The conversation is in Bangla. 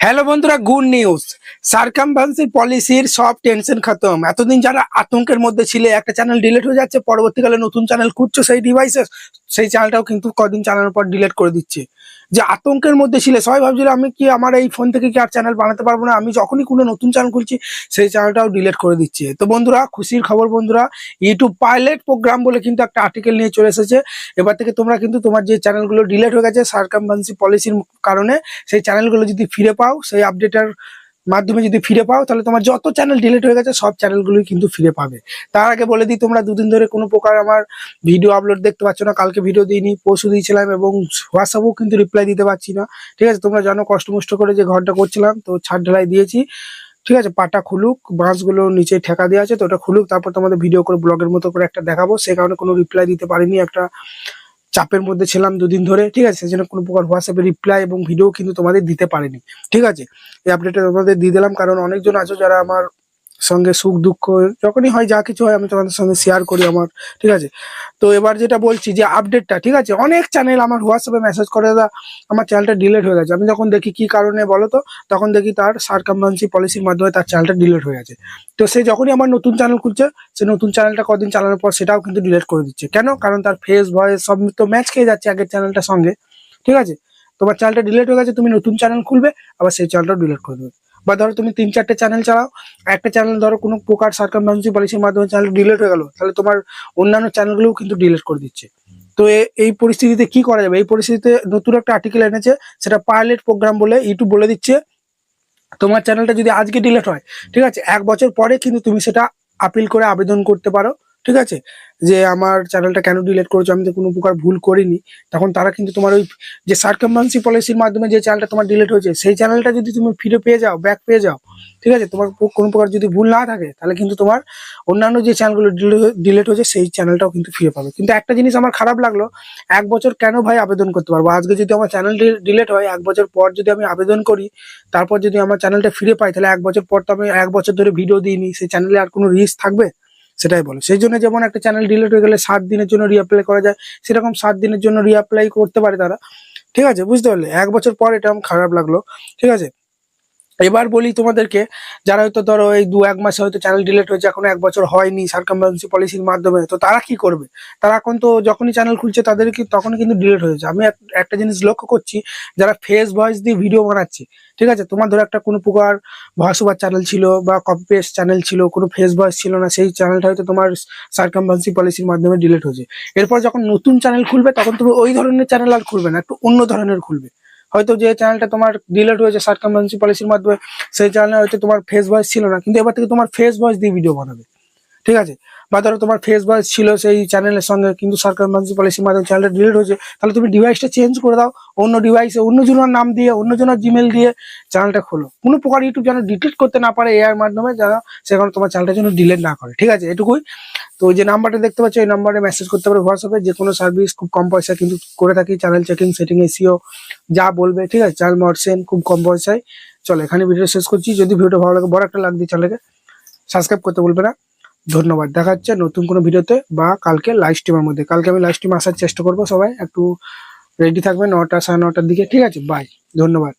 হ্যালো বন্ধুরা, গুড নিউজ। সার্কামভান্সি পলিসির সব টেনশন খতম। এতদিন যারা আতঙ্কের মধ্যে ছিল, একটা চ্যানেল ডিলেট হয়ে যাচ্ছে, পরবর্তীকালে নতুন চ্যানেল খুঁজছো সেই ডিভাইসে সেই চ্যানেলটাও কিন্তু কদিন চালানোর পর ডিলেট করে দিচ্ছে। যে আতঙ্কের মধ্যে ছিলে, সবাই ভাবছিল আমি কি আমার এই ফোন থেকে কি আর চ্যানেল বানাতে পারব না? আমি যখনই কোনো নতুন চ্যানেল খুলছি, সেই চ্যানেলটাও ডিলেট করে দিচ্ছে। তো বন্ধুরা, খুশির খবর বন্ধুরা ইউটিউব পাইলট প্রোগ্রাম বলে কিন্তু একটা আর্টিকেল নিয়ে চলে এসেছে। এবার থেকে তোমরা কিন্তু তোমার যে চ্যানেলগুলো ডিলেট হয়ে গেছে সার্কামভান্সি পলিসির কারণে সেই চ্যানেলগুলো যদি ফিরে পাও, সেই আপডেটের মাধ্যমে যদি ফিরে পাও, তাহলে তোমার যত চ্যানেল ডিলিট হয়ে গেছে, সব চ্যানেলগুলোই কিন্তু ফিরে পাবে। তার আগে বলে দিই, তোমরা দুদিন ধরে কোনো প্রকার আমার ভিডিও আপলোড দেখতে পাচ্ছ না। কালকে ভিডিও দিইনি, পরশু দিয়েছিলাম এবং হোয়াটসঅ্যাপেও কিন্তু রিপ্লাই দিতে পারছি না। ঠিক আছে, তোমরা জানো কষ্ট মষ্ট করে যে ঘরটা করছিলাম, তো ছাদ ঢালাই দিয়েছি। ঠিক আছে, পাটা খুলুক, বাঁশগুলো নিচে ঠেকা দেওয়া আছে, তো ওটা খুলুক, তারপর তোমাদের ভিডিও করে ব্লগের মতো করে একটা দেখাবো। সে কারণে কোনো রিপ্লাই দিতে পারিনি, একটা চাপের মধ্যে ছিলাম দুদিন ধরে, ঠিক আছে? সেজন্য কোনো প্রকার হোয়াটসঅ্যাপে রিপ্লাই এবং ভিডিও কিন্তু তোমাদের দিতে পারিনি, ঠিক আছে? এই আপডেটটা তোমাদের দিয়ে দিলাম, কারণ অনেকজন আছো যারা আমার সঙ্গে সুখ, দুঃখ, যখনই হয়, যা কিছু হয়, আমি তোমাদের সঙ্গে শেয়ার করি আমার, ঠিক আছে? তো এবার যেটা বলছি যে আপডেটটা ঠিক আছে? অনেক চ্যানেল আমার হোয়াটসঅ্যাপে মেসেজ করে, দাদা, আমার চ্যানেলটা ডিলেট হয়ে গেছে। আমি যখন দেখি কি কারণে বলো তো, তখন দেখি তার সার্কামভান্সি পলিসির মাধ্যমে তার চ্যানেলটা ডিলেট হয়ে গেছে। তো সে যখনই আমার নতুন চ্যানেল খুলছে, সে নতুন চ্যানেলটা কদিন চালানোর পর সেটাও কিন্তু ডিলেট করে দিচ্ছে। কেন? কারণ তার ফেস ভয়েস সব তো ম্যাচ খেয়ে যাচ্ছে আগের চ্যানেলটার সঙ্গে, ঠিক আছে? তোমার চ্যানেলটা ডিলেট হয়ে গেছে, তুমি নতুন চ্যানেল খুলবে, আবার সেই চ্যানেলটাও ডিলেট করে দেবে। বা ধরো তুমি তিন চারটে চ্যানেল চালাও, একটা চ্যানেল ধরো কোনো প্রকার সার্কামভান্সি পলিসির মাধ্যমে চ্যানেল ডিলিট হয়ে গেল, তাহলে তোমার অন্যান্য চ্যানেলগুলোও কিন্তু ডিলেট করে দিচ্ছে। তো এই পরিস্থিতিতে কি করা যাবে? এই পরিস্থিতিতে নতুন একটা আর্টিকেল এনেছে, সেটা পাইলট প্রোগ্রাম বলে ইউটিউব বলে দিচ্ছে। তোমার চ্যানেলটা যদি আজকে ডিলেট হয়, ঠিক আছে, এক বছর পরে কিন্তু তুমি সেটা আপিল করে আবেদন করতে পারো। ঠিক আছে? যে আমার চ্যানেলটা কেন ডিলেট করেছ? আমি তো কোনো প্রকার ভুল করিনি। তখন তারা কিন্তু তোমার ওই যে সার্কামভান্সি পলিসির মাধ্যমে যে চ্যানেলটা তোমার ডিলেট হয়েছে, সেই চ্যানেলটা যদি তুমি ফিরে পেয়ে যাও ব্যাক পেয়ে যাও, ঠিক আছে? তোমার কোনো প্রকার যদি ভুল না থাকে, তাহলে কিন্তু তোমার অন্যান্য যে চ্যানেলগুলো ডিলেট হয়েছে, সেই চ্যানেলটাও কিন্তু ফিরে পাবে। কিন্তু একটা জিনিস আমার খারাপ লাগল, এক বছর কেন ভাই আবেদন করতে পারব? আজকে যদি আমার চ্যানেল ডিলেট হয়, এক বছর পর যদি আমি আবেদন করি, তারপর যদি আমার চ্যানেলটা ফিরে পাই, তাহলে এক বছর পর তো আমি এক বছর ধরে ভিডিও দিইনি, সেই চ্যানেলে আর কোনো রিস্ক থাকবে? সেটাই বলে। সেই জন্য যেমন একটা চ্যানেল ডিলিট হয়ে গেলে সাত দিনের জন্য রিঅ্যাপ্লাই করা যায়, সেরকম সাত দিনের জন্য রিঅ্যাপ্লাই করতে পারে তারা। ঠিক আছে? বুঝতে পারলে? এক বছর পর এটা আমার খারাপ লাগল। ঠিক আছে? এবার বলি তোমাদেরকে, যারা হয়তো ধরো এই দু এক মাসে হয়তো চ্যানেল ডিলেট হয়েছে, এখনও এক বছর হয়নি সার্কামভান্সি পলিসির মাধ্যমে, তো তারা কি করবে? তারা এখন তো যখনই চ্যানেল খুলছে তাদের কি তখনই কিন্তু ডিলেট হয়েছে আমি একটা জিনিস লক্ষ্য করছি, যারা ফেস ভয়েস দিয়ে ভিডিও বানাচ্ছে, ঠিক আছে? তোমার ধরো একটা কোনো প্রকার ভয়েস ওভার চ্যানেল ছিল বা কপি পেস্ট চ্যানেল ছিল, কোনো ফেস ভয়েস ছিল না, সেই চ্যানেলটা হয়তো তোমার সার্কামভান্সি পলিসির মাধ্যমে ডিলেট হয়েছে। এরপর যখন নতুন চ্যানেল খুলবে, তখন তুমি ওই ধরনের চ্যানেল আর খুলবে না, একটু অন্য ধরনের খুলবে। হয়তো যে চ্যানেলটা তোমার ডিলিট হয়েছে সার্কামভান্সি পলিসির মাধ্যমে, সেই চ্যানেলে হয়তো তোমার ফেস ভয়েস ছিল না, কিন্তু এবার থেকে তোমার ফেস ভয়েস দিয়ে ভিডিও বানাবে। ঠিক আছে? বা ধরো তোমার ফেস ছিল সেই চ্যানেলের সঙ্গে, কিন্তু সার্কামভান্সি পলিসির মাধ্যমে চ্যানেলটা ডিলিট হয়েছে, তাহলে তুমি ডিভাইসটা চেঞ্জ করে দাও, অন্য ডিভাইসে অন্য জনের নাম দিয়ে অন্য জনের জিমেল দিয়ে চ্যানেলটা খোলো। কোনো প্রকার ইউটিউব যেন ডিলিট করতে না পারে এআর মাধ্যমে যেন সেখানে তোমার চ্যানেলটা যেন ডিলিট না করে। ঠিক আছে? এটুকুই। তো যে নাম্বারটা দেখতে পাচ্ছ, এই নাম্বারে মেসেজ করতে পারো হোয়াটসঅ্যাপে যে কোনো সার্ভিস খুব কম পয়সা কিন্তু করে থাকি চ্যানেল চেকিং সেটিং এসিও যা বলবে, ঠিক আছে? চ্যানেল মডসেন খুব কম পয়সায়। চলো, এখানে ভিডিও শেষ করছি। যদি ভিডিওটা ভালো লাগে, বড় একটা লাগবে চ্যানেলকে সাবস্ক্রাইব করতে বলবে না। ধন্যবাদ। দেখা হচ্ছে নতুন কোনো ভিডিওতে বা কালকে লাইভ স্ট্রিমের মধ্যে। কালকে আমি লাইভ স্ট্রিম আসার চেষ্টা করব সবাই। একটু রেডি থাকবে নটা, সাড়ে নটার দিকে। ঠিক আছে বাই ধন্যবাদ।